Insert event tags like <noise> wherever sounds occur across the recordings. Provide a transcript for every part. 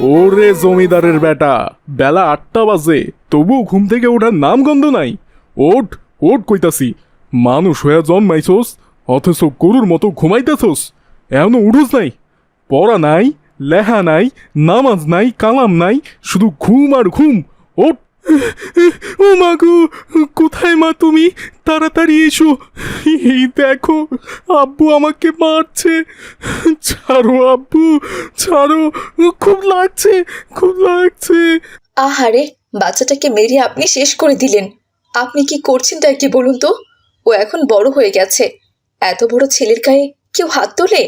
ওরে জমিদারের বেটা, বেলা আটটা বাজে, তবুও ঘুম থেকে ওঠার নাম গন্ধ নাই। ওঠ ওঠ কইতাছি, মানুষ হয়ে জন্মাইছোস, অথচ গরুর মতো ঘুমাইতেছোস এমন উঠোস নাই। পড়া নাই লেহা নাই, নামাজ নাই, কালাম নাই, শুধু ঘুম আর ঘুম, ওঠ। ও মা গো কোথায় মা তুমি? তাড়াতাড়ি এসো। এই দেখো আব্বু আমাকে মারছে। ছাড়ো আব্বু ছাড়ো। খুব লাগছে খুব লাগছে। আহারে বাচ্চাটাকে মেরে আপনি শেষ করে দিলেন। আপনি কি করছেনটা কি বলুন তো? ও এখন বড় হয়ে গেছে। এত বড় ছেলের গায়ে কেউ হাত তোলে?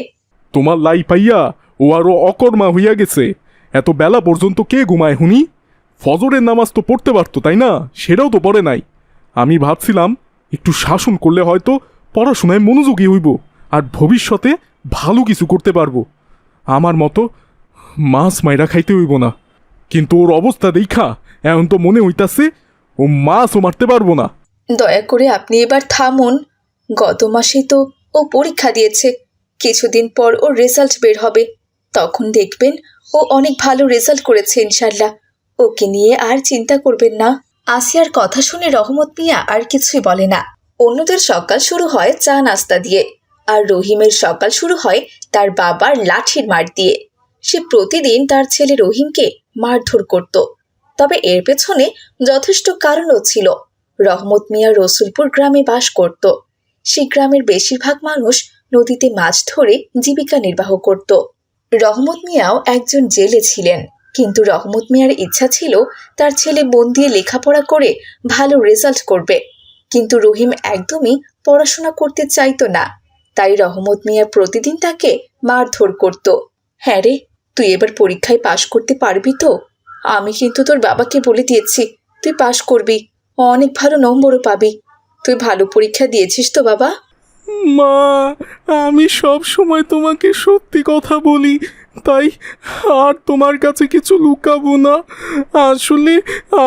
তোমার লাই পাইয়া ও আরও অকর্মা হইয়া গেছে। এত বেলা পর্যন্ত কে ঘুমায় হুনি? ফজরের নামাজ তো পড়তে পারতো, তাই না? সেটাও তো পড়ে নাই। আমি ভাবছিলাম, একটু শাসন করলে হয়তো পড়াশোনায় মনোযোগী হইব আর ভবিষ্যতে ভালো কিছু করতে পারব। আমার মতো মাছ মাইরা খাইতে হইব না। কিন্তু ওর অবস্থা দেখা, এখন তো মনে হইতাছে ও মাছও মারতে পারব না। দয়া করে আপনি এবার থামুন। গত মাসেই তো ও পরীক্ষা দিয়েছে। কিছুদিন পর ওর রেজাল্ট বের হবে। তখন দেখবেন ও অনেক ভালো রেজাল্ট করেছে ইনশাল্লাহ ওকে নিয়ে আর চিন্তা করবেন না। আসিয়ার কথা শুনে রহমত মিয়া আর কিছুই বলে না। অন্যদের সকাল শুরু হয় চা নাস্তা দিয়ে, আর রহিমের সকাল শুরু হয় তার বাবার লাঠির মার দিয়ে। সে প্রতিদিন তার ছেলে রহিমকে মারধর করত। তবে এর পেছনে যথেষ্ট কারণও ছিল। রহমত মিয়া রসুলপুর গ্রামে বাস করত। সেই গ্রামের বেশিরভাগ মানুষ নদীতে মাছ ধরে জীবিকা নির্বাহ করত। রহমত মিয়াও একজন জেলে ছিলেন। কিন্তু রহমত মিয়ার ইচ্ছা ছিল তার ছেলে মন দিয়ে লেখাপড়া করে ভালো রেজাল্ট করবে। কিন্তু রহিম একদমই পড়াশোনা করতে চাইতো না। তাই রহমত মিয়া প্রতিদিন তাকে মারধর করত। হ্যাঁ রে, তুই এবার পরীক্ষায় পাশ করতে পারবি তো? আমি কিন্তু তোর বাবাকে বলে দিয়েছি, তুই পাশ করবি। অনেক ভালো নম্বরও পাবি। তুই ভালো পরীক্ষা দিয়েছিস তো বাবা? মা, আমি সব সময় তোমাকে সত্যি কথা বলি। তাই আর তোমার কাছে কিছু লুকাবো না। আসলে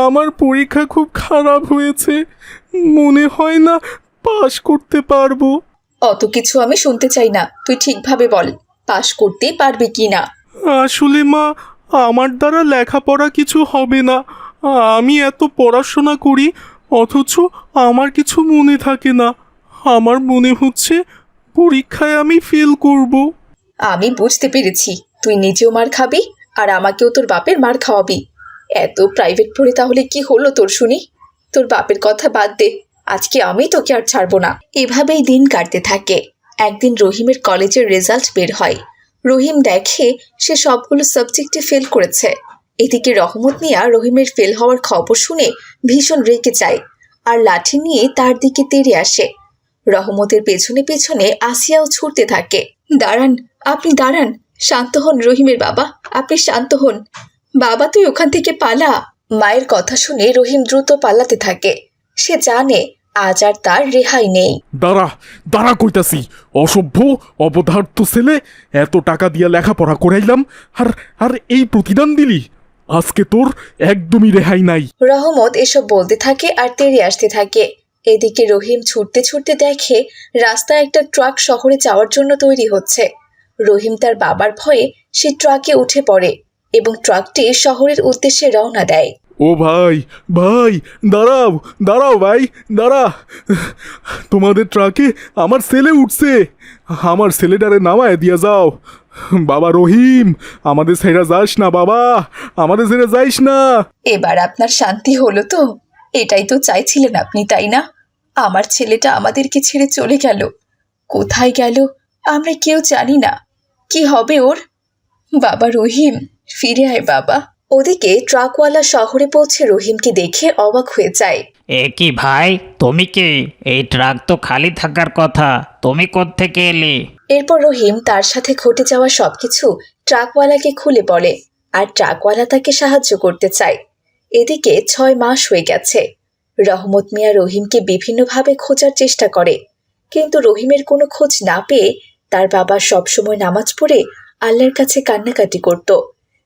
আমার পরীক্ষা খুব খারাপ হয়েছে। মনে হয় না পাশ করতে পারব। অত কিছু আমি শুনতে চাই না। তুই ঠিকভাবে বল পাশ করতে পারবি কি না? আসলে মা আমার দ্বারা লেখাপড়া কিছু হবে না। আমি এত পড়াশোনা করি অথচ আমার কিছু মনে থাকে না। আমার মনে হচ্ছে পরীক্ষায় আমি ফেল করব। আমি বুঝতে পেরেছি। তুই নিজেও মার খাবি আর আমাকেও তোর বাপের মার খাওয়াবি। এত প্রাইভেট পড়ে তাহলে কি হলো তোর শুনি? তোর বাপের কথা বাদ দে, আজকে আমি তোকে আর ছাড়বো না। এভাবেই দিন কাটতে থাকে। একদিন রহিমের কলেজের রেজাল্ট বের হয়। রহিম দেখে সে সবগুলো সাবজেক্টে ফেল করেছে। এদিকে রহমত মিয়া রহিমের ফেল হওয়ার খবর শুনে ভীষণ রেগে যায় আর লাঠি নিয়ে তার দিকে তেড়ে আসে। রহমতের পেছনে পেছনে আসিয়াও ছুটতে থাকে। দাঁড়ান, আপনি দাঁড়ান শান্ত হন রহিমের বাবা। আপনি শান্ত হন। বাবা তুই ওখান থেকে পালা। মায়ের কথা শুনে রহিম দ্রুত পালাতে থাকে। সে জানে আজ আর তার রেহাই নেই। দাঁড়া দাঁড়া কইতাছি। অসভ্য অবধার্ত ছেলে এত টাকা দিয়া লেখাপড়া করাইলাম আর আর এই প্রতিদান দিলি? আজকে তোর একদমই রেহাই নাই। রহমত এসব বলতে থাকে আর তেড়ে আসতে থাকে। এদিকে রহিম ছুটতে ছুটতে দেখে রাস্তায় একটা ট্রাক শহরে যাওয়ার জন্য তৈরি হচ্ছে। রহিম তার বাবার ভয়ে সে ট্রাকে উঠে পড়ে এবং ট্রাকটি শহরের উদ্দেশ্যে রওনা দেয়। ও ভাই ভাই দাঁড়াও দাঁড়াও ভাই দাঁড়া। তোমাদের ট্রাকে আমার ছেলে উঠছে। আমার ছেলেটারে নামায় দিয়া যাও। বাবা রহিম আমাদের ছেড়ে যাস না বাবা আমাদের ছেড়ে যাইস না। এবার আপনার শান্তি হলো তো? এটাই তো চাইছিলেন আপনি তাই না? আমার ছেলেটা আমাদেরকে ছেড়ে চলে গেল। কোথায় গেল? আমরা কেউ জানি না। কি হবে ওর? বাবা রহিম ফিরে আয় বাবা। ওদিকে ট্রাকওয়ালা শহরে পৌঁছে রহিমকে দেখে অবাক হয়ে যায়। এ কি ভাই তুমি কি? এই ট্রাক তো খালি থাকার কথা তুমি থেকে এলে? এরপর রহিম তার সাথে ঘটে যাওয়া সবকিছু ট্রাকওয়ালাকে খুলে বলে আর ট্রাকওয়ালা তাকে সাহায্য করতে চায়। এদিকে ছয় মাস হয়ে গেছে। রহমত মিয়া রহিমকে বিভিন্নভাবে খোঁজার চেষ্টা করে কিন্তু রহিমের কোনো খোঁজ না পেয়ে তার বাবা সবসময় নামাজ পড়ে আল্লাহর কাছে কান্নাকাটি করত,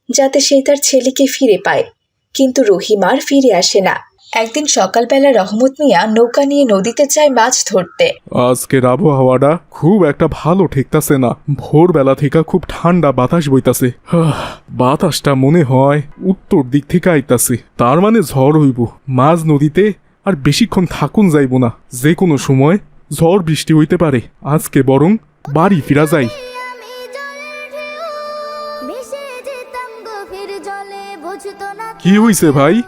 যাতে সে তার ছেলেকে ফিরে পায়। কিন্তু রহিম আর ফিরে আসে না। একদিন সকালবেলা রহমত মিয়া নৌকা নিয়ে নদীতে যায় মাছ ধরতে। আজকের আবহাওয়াটা খুব একটা ভালো ঠেকতাছে না। ভোরবেলা থেকে খুব ঠান্ডা বাতাস বইতাছে। বাতাসটা মনে হয় উত্তর দিক থেকে আইতাছে। তার মানে ঝড় হইব। মাঝ নদীতে আর বেশিক্ষণ থাকুন যাইব না। যে কোনো সময় ঝড় বৃষ্টি হইতে পারে। আজকে বরং বাড়ি ফিরা যাই কি হইছে ভাই?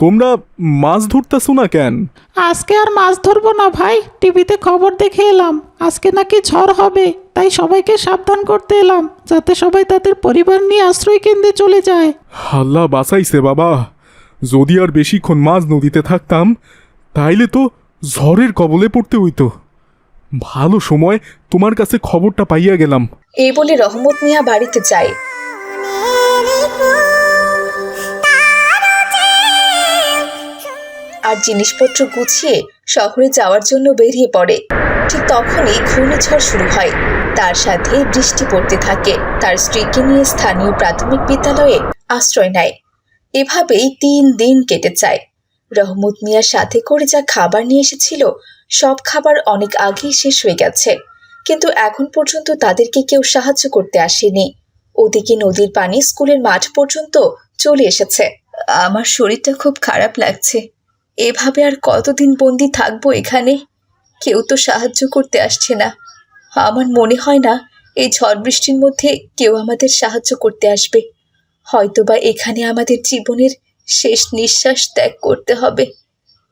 তোমরা মাছ ধরতেছো না কেন? আজকে আর মাছ ধরবো না ভাই টিভিতে খবর দেখে এলাম। আজকে নাকি ঝড় হবে তাই সবাইকে সাবধান করতে এলাম যাতে সবাই তাদের পরিবার নিয়ে আশ্রয় কেন্দ্রে চলে যায়। আল্লাহ বাঁচাইছে বাবা। যদি আর বেশিক্ষণ মাছ নদীতে থাকতাম তাইলে তো ঝড়ের কবলে পড়তে হইতো। ভালো সময় তোমার কাছে খবরটা পাইয়া গেলাম। এই বলে রহমত মিয়া বাড়িতে যায়। আর জিনিসপত্র গুছিয়ে শহরে যাওয়ার জন্য বেরিয়ে পড়ে। ঠিক তখনই ঘূর্ণিঝড় শুরু হয়। তার সাথে বৃষ্টি পড়তে থাকে। তার স্ত্রীকে নিয়ে স্থানীয় প্রাথমিক বিদ্যালয়ে আশ্রয় নেয়। এভাবেই তিন দিন কেটে যায়। রহমত মিয়ার সাথে করে যা খাবার নিয়ে এসেছিল সব খাবার অনেক আগেই শেষ হয়ে গেছে। কিন্তু এখন পর্যন্ত তাদেরকে কেউ সাহায্য করতে আসেনি। ওদিকে নদীর পানি স্কুলের মাঠ পর্যন্ত চলে এসেছে। আমার শরীরটা খুব খারাপ লাগছে। এভাবে আর কতদিন বন্দি থাকব এখানে? কেউ তো সাহায্য করতে আসছে না। আমার মনে হয় না এই ঝড় বৃষ্টির মধ্যে কেউ আমাদের সাহায্য করতে আসবে। হয়তোবা এখানে আমাদের জীবনের শেষ নিঃশ্বাস ত্যাগ করতে হবে।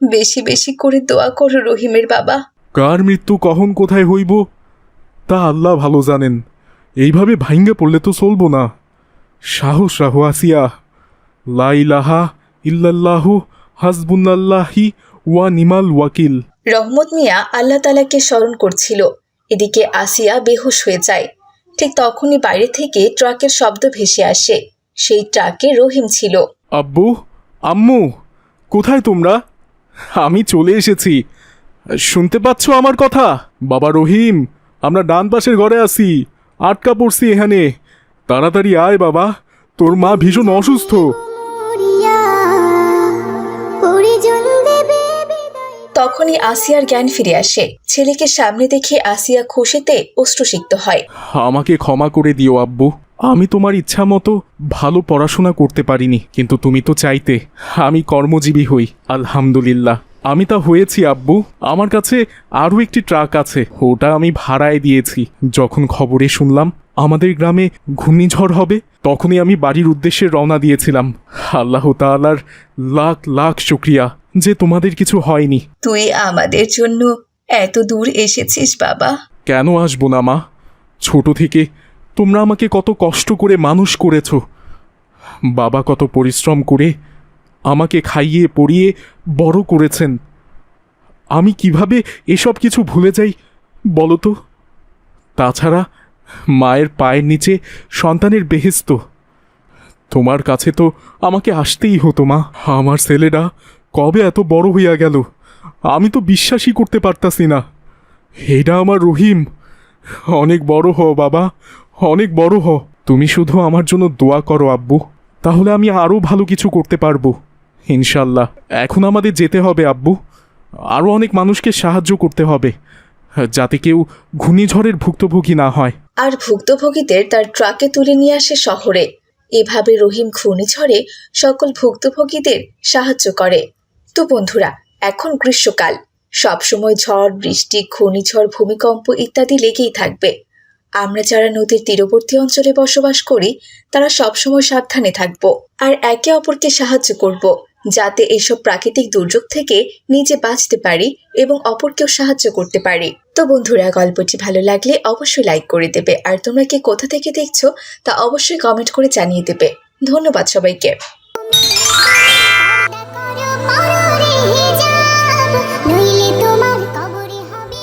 বেশি বেশি করে দোয়া করো রহিমের বাবা। কার মৃত্যু কখন কোথায় হইব তা আল্লাহ ভালো জানেন। এইভাবে ভাঙ্গে পড়লে তো চলবো না। সাহস রাহো আসিয়া। লাইলাহা ইল্লাল্লাহু হাসবুনাল্লাহি ওয়া নিমাল ওয়াকিল। রহমত মিয়া আল্লাহ তালাকে স্মরণ করছিল। এদিকে আসিয়া বেহুশ হয়ে যায়। ঠিক তখনই বাইরে থেকে ট্রাকের শব্দ ভেসে আসে। সেই ট্রাকে রহিম ছিল। আব্বু আম্মু কোথায় তোমরা? আমি চলে এসেছি। শুনতে পাচ্ছ আমার কথা? বাবা রহিম আমরা ডান পাশের ঘরে আছি। আটকা পড়ছি এখানে। তাড়াতাড়ি আয় বাবা তোর মা ভীষণ অসুস্থ। তখনই আসিয়ার জ্ঞান ফিরে আসে। ছেলেকে সামনে দেখে আসিয়া খুশিতে অশ্রুসিক্ত হয়। আমাকে ক্ষমা করে দিও আব্বু। আমি তোমার ইচ্ছা মতো ভালো পড়াশোনা করতে পারিনি কিন্তু তুমি তো চাইতে। আমি কর্মজীবী হই আলহামদুলিল্লাহ। আমি তা হয়েছি আব্বু। আমার কাছে আরও একটি ট্রাক আছে ওটা আমি ভাড়ায় দিয়েছি। যখন খবরে শুনলাম আমাদের গ্রামে ঘূর্ণিঝড় হবে তখনই আমি বাড়ির উদ্দেশ্যে রওনা দিয়েছিলাম। আল্লাহ তাআলার লাখ লাখ শুক্রিয়া যে তোমাদের কিছু হয়নি। তুই আমাদের জন্য এত দূর এসেছিস বাবা। কেন আসব না মা? ছোট থেকে তোমরা আমাকে কত কষ্ট করে মানুষ করেছ। বাবা কত পরিশ্রম করে আমাকে খাইয়ে, পড়িয়ে বড় করেছেন। আমি কীভাবে এসব কিছু ভুলে যাই, বলো তো? তাছাড়া মায়ের পায়ের নিচে সন্তানের বেহেস্ত। তোমার কাছে তো আমাকে আসতেই হতো, মা। আমার ছেলেটা কবে এত বড় হইয়া গেল? আমি তো বিশ্বাসই করতে পারতাছি না। এটা আমার রহিম। অনেক বড় হ বাবা। অনেক বড় হ। তুমি শুধু আমার জন্য দোয়া করো, আব্বু। তাহলে আমি আরও ভালো কিছু করতে পারব। ইনশাল্লাহ। এখন আমাদের যেতে হবে, আব্বু। আরও অনেক মানুষকে সাহায্য করতে হবে, যাতে কেউ ঘূর্ণিঝড়ের ভুক্তভোগী না হয়। আর ভুক্তভোগীদের তার ট্রাকে তুলে নিয়ে আসে শহরে। এভাবে রহিম ঘূর্ণিঝড়ে সকল ভুক্তভোগীদের সাহায্য করে। তো বন্ধুরা, এখন গ্রীষ্মকাল। সবসময় ঝড়, বৃষ্টি, ঘূর্ণিঝড়, ভূমিকম্প ইত্যাদি লেগেই থাকবে। আমরা যারা নদীর তীরবর্তী অঞ্চলে বসবাস করি তারা সবসময় সাবধানে থাকব আর একে অপরকে সাহায্য করব যাতে এইসব প্রাকৃতিক দুর্যোগ থেকে নিজে বাঁচতে পারি এবং অপরকেও সাহায্য করতে পারি। তো বন্ধুরা গল্পটি ভালো লাগলে অবশ্যই লাইক করে দেবে আর তোমরা কে কোথা থেকে দেখছ তা অবশ্যই কমেন্ট করে জানিয়ে দেবে। ধন্যবাদ সবাইকে।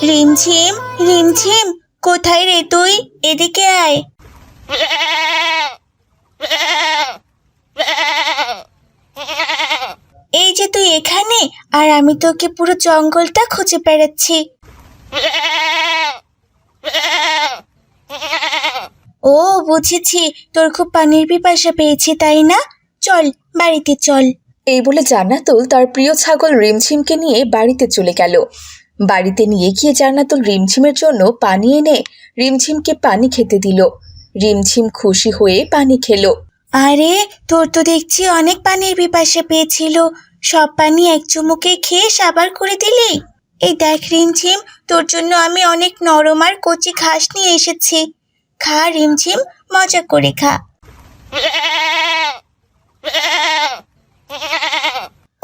রিমঝিম রিমঝিম। কোথায় রে তুই? এদিকে আয়। এই যে তুই এখানে, আর আমি তোকে পুরো জঙ্গলটা খুঁজে বেড়াচ্ছি। ও, বুঝেছি। তোর খুব পানির পিপাসা পেয়েছি, তাই না? চল, বাড়িতে চল। এই বলে জান্নাতুল তার প্রিয় ছাগল রিমঝিমকে নিয়ে বাড়িতে চলে গেল। বাড়িতে নিয়ে গিয়ে জান্নাতুল রিমঝিমের জন্য পানি এনে রিমঝিমকে পানি খেতে দিল। রিমঝিম খুশি হয়ে পানি খেলো। আরে তোর তো দেখছি অনেক পানির পিপাসা পেয়েছিল। সব পানি এক চুমুকে খেয়ে সাবার করে দিলি। এই দেখ রিমঝিম তোর জন্য আমি অনেক নরম আর কচি ঘাস নিয়ে এসেছি। খা রিমঝিম মজা করে খা। <laughs>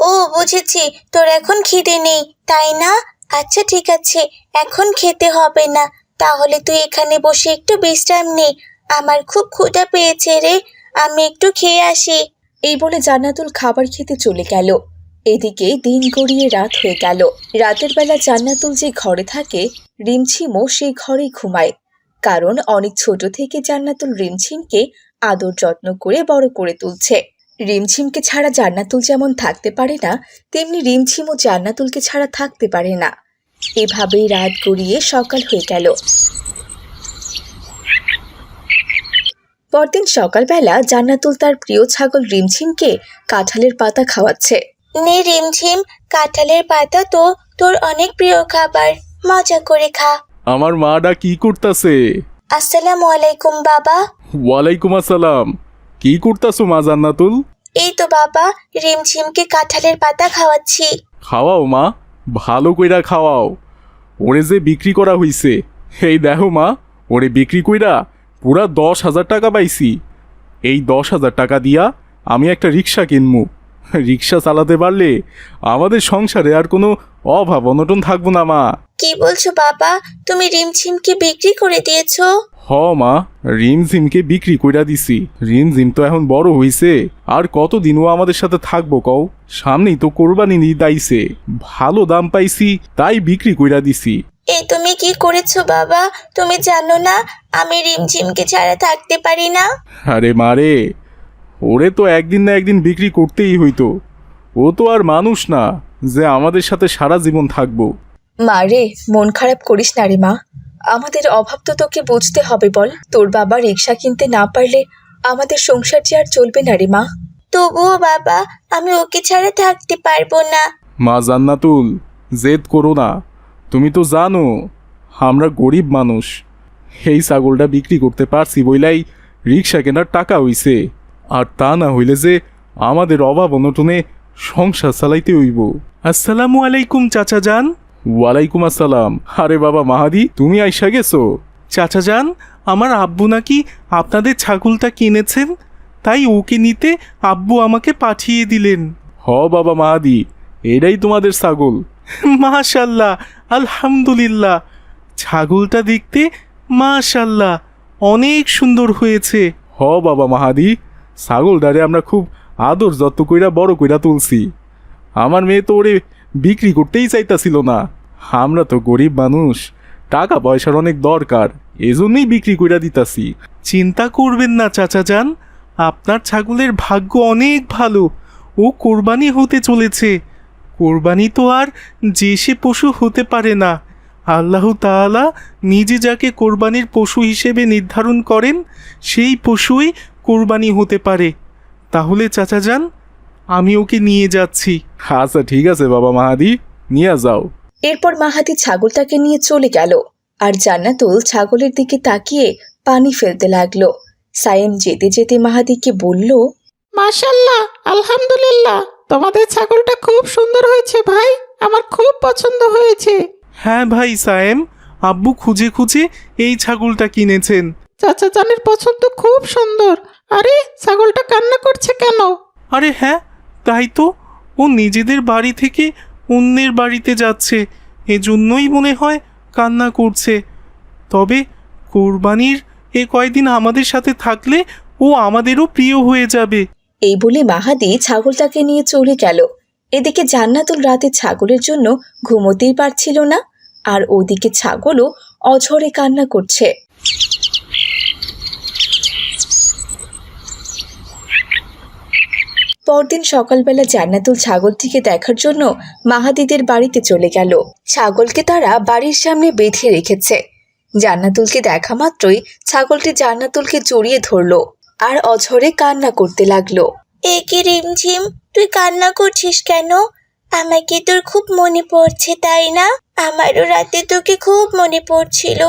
ও বুঝেছি তোর এখন খিদে নেই তাই না? আচ্ছা ঠিক আছে। এখন খেতে হবে না। তাহলে তুই এখানে বসে একটু বিশ্রাম নে। আমার খুব ক্ষুধা পেয়েছে রে। আমি একটু খেয়ে আসি। এই বলে জান্নাতুল খাবার খেতে চলে গেল। এদিকে দিন গড়িয়ে রাত হয়ে গেল। রাতের বেলা জান্নাতুল যে ঘরে থাকে, রিমঝিমও সেই ঘরেই ঘুমায়। কারণ অনেক ছোট থেকে জান্নাতুল রিমঝিমকে আদর যত্ন করে বড় করে তুলছে। রিমঝিমকে ছাড়া জান্নাতুল যেমন থাকতে পারে না, তেমনি রিমঝিমও জান্নাতুলকে ছাড়া থাকতে পারে না। এভাবেই রাত গড়িয়ে সকাল হয়ে গেল। পরদিন সকালবেলা জান্নাতুল তার প্রিয় ছাগল রিমঝিমকে কাঁঠালের পাতা খাওয়াচ্ছে। নে রিমঝিম কাঁঠালের পাতা তো তোর অনেক প্রিয় খাবার। মজা করে খা। আমার মাডা কি করতাছে? আসসালামু আলাইকুম বাবা। ওয়ালাইকুম আসসালাম। কি করতাছো মা জান্নাতুল? এই তো বাবা রিমঝিমকে কাঁঠালের পাতা খাওয়াচ্ছি। খাওয়াও মা। ভালো কইরা খাওয়াও। ওরে যে বিক্রি করা হইছে। এই দেহ মা, ওরে বিক্রি কইরা পুরা দশ হাজার টাকা পাইছি। এই দশ হাজার টাকা দিয়া আমি একটা রিক্সা কিনমু। রিক্সা চালাতে পারলে আমাদের সংসারে আর কোনো অভাব অনটন থাকব না মা। কি বলছো বাবা? তুমি রিমঝিমকে বিক্রি করে দিয়েছ? হ মা রিমঝিমকে বিক্রি কইরা দিছি। রিমঝিম তো এখন বড় হইছে। আর কতদিন ও আমাদের সাথে থাকব কও? সামনেই তো কোরবানি নিতে আইছে। ভালো দাম পাইছি তাই বিক্রি কইরা দিছি। এই তুমি কি করেছ বাবা? তুমি জানো না আমি রিমঝিমকে ছাড়া থাকতে পারি না? আরে মারে ওরে তো একদিন না একদিন বিক্রি করতেই হইতো। ও তো আর মানুষ না যে আমাদের সাথে সারা জীবন থাকব। মা রে মন খারাপ করিস না রে মা। আমাদের অভাব তো তোকে বুঝতে হবে বল। তোর বাবা রিক্সা কিনতে না পারলে আমাদের সংসার যে আর চলবে না রে মা। তবুও বাবা আমি ওকে ছাড়া থাকতে পারব না। মা জান্নাতুল জেদ করো না। তুমি তো জানো আমরা গরিব মানুষ। এই ছাগলটা বিক্রি করতে পারছি বইলাই রিক্সা কেনার টাকা হইছে। আর তা না হইলে যে আমাদের অভাব অনটনে সংসার চালাইতে হইব। আসসালামু আলাইকুম চাচা যান। ওয়ালাইকুম আসসালাম। আরে বাবা মাহাদি তুমি আইসা গেছো? চাচা যান আমার আব্বু নাকি আপনাদের ছাগলটা কিনেছেন? তাই ওকে নিতে আব্বু আমাকে পাঠিয়ে দিলেন। হ বাবা মাহাদি এটাই তোমাদের ছাগল। মাশাল্লাহ আলহামদুলিল্লাহ। ছাগলটা দেখতে মাশাল্লাহ অনেক সুন্দর হয়েছে। হ বাবা মাহাদি ছাগলটারে আমরা খুব আদর যত্ন কইরা বড় কইরা তুলছি। আমার মেয়ে তো ওরে বিক্রি করতেই চাইতাছিল না। আমরা তো গরিব মানুষ, টাকা পয়সার অনেক দরকার, এজন্যই বিক্রি কইরা দিতাছি। চিন্তা করবেন না, চাচা যান। আপনার ছাগলের ভাগ্য অনেক ভালো। ও কোরবানি হতে চলেছে। কোরবানি তো আর যে সে পশু হতে পারে না। আল্লাহ তাআলা নিজে যাকে কোরবানির পশু হিসেবে নির্ধারণ করেন, সেই পশুই কোরবানি হতে পারে। তাহলে চাচা যান আমি ওকে নিয়ে যাচ্ছি। আচ্ছা ঠিক আছে বাবা মাহাদি নিয়ে যাও। এরপর মাহাতি ছাগলটাকে নিয়ে চলে গেল আর জান্নাতুল ছাগলের দিকে তাকিয়ে পানি ফেলতে লাগল। সায়েম যেতে যেতে মাহাদিকে বলল মাশাল্লাহ আলহামদুলিল্লাহ তোমাদের ছাগলটা খুব সুন্দর হয়েছে ভাই আমার খুব পছন্দ হয়েছে। হ্যাঁ ভাই সায়েম আব্বু খুঁজে খুঁজে এই ছাগলটা কিনেছেন। চাচা জানের পছন্দ খুব সুন্দর আরে ছাগলটা কান্না করছে কেন? আরে হ্যাঁ তাই তো। ও নিজেদের বাড়ি থেকে অন্যের বাড়িতে যাচ্ছে। এজন্যই মনে হয় কান্না করছে। তবে কোরবানির এ কয়দিন আমাদের সাথে থাকলে ও আমাদেরও প্রিয় হয়ে যাবে। এই বলে মাহাদি ছাগলটাকে নিয়ে চলে গেল। এদিকে জান্নাতুল রাতে ছাগলের জন্য ঘুমোতেই পারছিল না আর ওদিকে ছাগলও অঝরে কান্না করছে। পরদিন সকালবেলা জান্নাতুল ছাগলটিকে দেখার জন্য মাহাদিদের বাড়িতে চলে গেল। ছাগলকে তারা বাড়ির সামনে বেঁধে রেখেছে। জান্নাতুলকে দেখা মাত্রই ছাগলটি জান্নাতুলকে জড়িয়ে ধরলো আর অঝরে কান্না করতে লাগল। এ কি রিমঝিম? তুই কান্না করছিস কেন? আমাকে তোর খুব মনে পড়ছে, তাই না? আমারও রাতে তোকে খুব মনে পড়ছিল।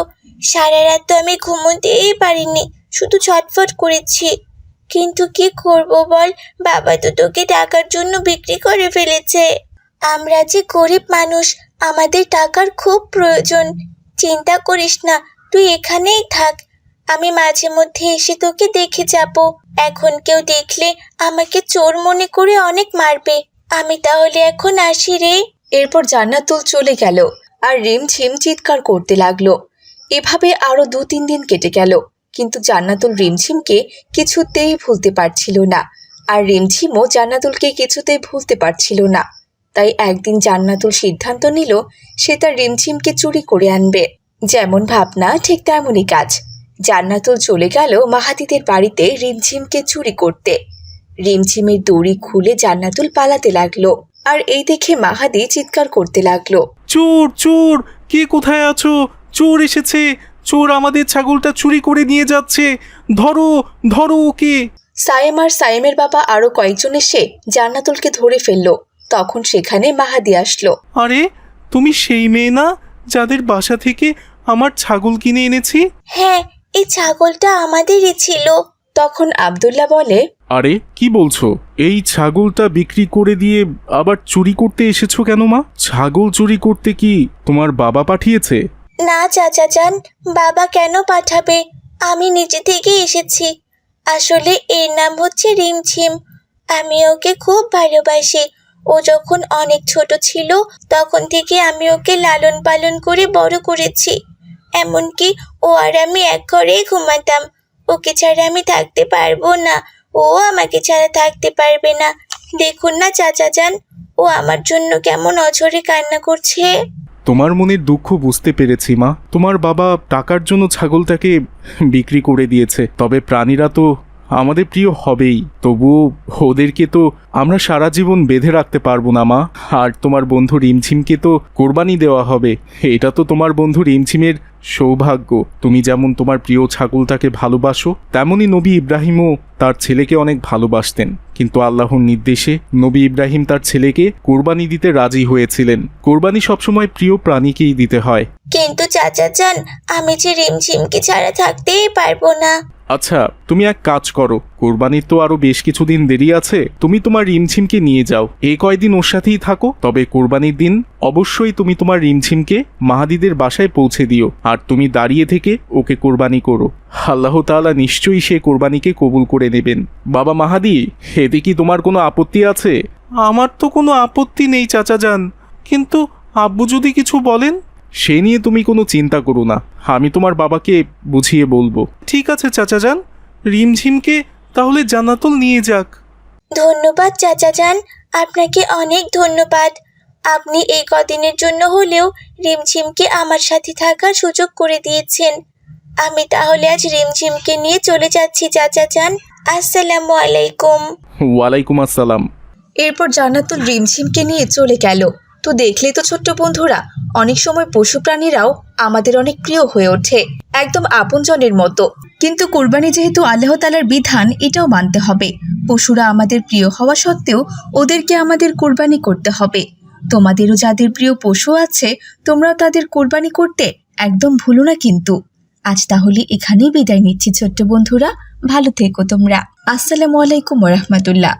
সারা রাত তো আমি ঘুমোতেই পারিনি, শুধু ছটফট করেছি। কিন্তু কি করব বল? বাবা তো তোকে টাকার জন্য বিক্রি করে ফেলেছে। আমরা যে গরিব মানুষ, আমাদের টাকার খুব প্রয়োজন। চিন্তা করিস না, তুই এখানেই থাক। আমি মাঝে মধ্যে এসে তোকে দেখে যাব। এখন কেউ দেখলে আমাকে চোর মনে করে অনেক মারবে। আমি তাহলে এখন আসি রে। এরপর জান্নাতুল চলে গেল আর রিমঝিম চিৎকার করতে লাগল। এভাবে আরও দু তিন দিন কেটে গেল। কিন্তু জান্নাতুল রিমঝিমকে কিছুতেই ভুলতে পারছিল না। আর রিমঝিমও জান্নাতুলকে কিছুতেই ভুলতে পারছিল না। তাই একদিন জান্নাতুল সিদ্ধান্ত নিল, সে তার রিমঝিমকে চুরি করে আনবে। যেমন ভাবনা, ঠিক তেমনই কাজ। জান্নাতুল চলে গেল মাহাতিদের বাড়িতে রিমঝিমকে চুরি করতে। রিমঝিমের দড়ি খুলে জান্নাতুল পালাতে লাগল। আর এই দেখে মাহাদি চিৎকার করতে লাগল। চোর চোর! কে কোথায় আছো? চোর এসেছে। চোর আমাদের ছাগলটা চুরি করে নিয়ে যাচ্ছে। ধরো ধরো ওকে। সায়েম আর সায়েমের বাবা আরও কয়েকজন এসে জান্নাতুলকে ধরে ফেলল। তখন সেখানে মাহাদি আসলো। আরে তুমি সেই মেয়ে না যাদের বাসা থেকে আমার ছাগল কিনে এনেছি? হ্যাঁ এই ছাগলটা আমাদেরই ছিল। তখন আব্দুল্লাহ বলে আরে কি বলছো? এই ছাগলটা বিক্রি করে দিয়ে আবার চুরি করতে এসেছ কেন মা? ছাগল চুরি করতে কি তোমার বাবা পাঠিয়েছে? না, চাচা যান। বাবা কেন পাঠাবে? আমি নিজে থেকে এসেছি। আসলে এর নাম হচ্ছে রিমঝিম। আমি ওকে খুব ভালোবাসি। ও যখন অনেক ছোট ছিল, তখন থেকে আমি ওকে লালন পালন করে বড় করেছি। এমনকি ও আর আমি এক ঘরেই ঘুমাতাম। ওকে ছাড়া আমি থাকতে পারব না। ও আমাকে ছাড়া থাকতে পারবে না। দেখুন না, চাচা যান। ও আমার জন্য কেমন অঝরে কান্না করছে। তোমার মনের দুঃখ বুঝতে পেরেছি, মা। তোমার বাবা টাকার জন্য ছাগলটাকে বিক্রি করে দিয়েছে, তবে প্রাণীরা তো আমাদের প্রিয় হবেই। তবুও ওদেরকে তো আমরা সারা জীবন বেঁধে রাখতে পারব না, মা। আর তোমার বন্ধু রিমঝিমকে তো কোরবানি দেওয়া হবে। এটা তো তোমার বন্ধু রিমঝিমের সৌভাগ্য। তুমি যেমন তোমার প্রিয় ছাগলটাকে ভালোবাসো, তেমনই নবী ইব্রাহিমও তার ছেলেকে অনেক ভালোবাসতেন। কিন্তু আল্লাহর নির্দেশে নবী ইব্রাহিম তার ছেলেকে কোরবানি দিতে রাজি হয়েছিলেন। কোরবানি সবসময় প্রিয় প্রাণীকেই দিতে হয়। কিন্তু চাচা যান আমি যে রিমঝিমকে ছাড়া থাকতেই পারব না। আচ্ছা তুমি এক কাজ করো। কোরবানির তো আরও বেশ কিছুদিন দেরি আছে। তুমি তোমার রিমঝিমকে নিয়ে যাও। এই কয়দিন ওর সাথেই থাকো, তবে কোরবানির দিন অবশ্যই তুমি তোমার রিমঝিমকে মাহাদিদের বাসায় পৌঁছে দিও। আর তুমি দাঁড়িয়ে থেকে ওকে কোরবানি করো। আল্লাহ তাআলা নিশ্চয়ই সে কোরবানিকে কবুল করে নেবেন। বাবা মাহাদি, এতে কি তোমার কোনো আপত্তি আছে? আমার তো কোনো আপত্তি নেই, চাচা যান। কিন্তু আব্বু যদি কিছু বলেন? সে নিয়ে তুমি কোনো চিন্তা করো না। আমি তোমার বাবাকে বুঝিয়ে বলব। ঠিক আছে চাচা যান রিমঝিমকে তাহলে জান্নাতুল নিয়ে যাক। ধন্যবাদ চাচা যান আপনাকে অনেক ধন্যবাদ। আপনি এই কদিনের জন্য হলেও রিমঝিমকে আমার সাথে থাকার সুযোগ করে দিয়েছেন। আমি তাহলে আজ রিমঝিমকে নিয়ে চলে যাচ্ছি চাচা যান আসসালামু আলাইকুম। ওয়ালাইকুম আসসালাম। এরপর জান্নাতুল রিমঝিমকে নিয়ে চলে গেল। তো দেখলে তো ছোট্ট বন্ধুরা, অনেক সময় পশু প্রাণীরাও আমাদের অনেক প্রিয় হয়ে ওঠে, একদম আপনজনের মতো। কিন্তু কোরবানি যেহেতু আল্লাহ তালার বিধান, এটাও মানতে হবে। পশুরা আমাদের প্রিয় হওয়া সত্ত্বেও ওদেরকে আমাদের কোরবানি করতে হবে। তোমাদেরও যাদের প্রিয় পশু আছে, তোমরাও তাদের কোরবানি করতে একদম ভুলো না কিন্তু। আজ তাহলে এখানেই বিদায় নিচ্ছি ছোট্ট বন্ধুরা, ভালো থেকো তোমরা। আসসালামু আলাইকুম রহমতুল্লাহ।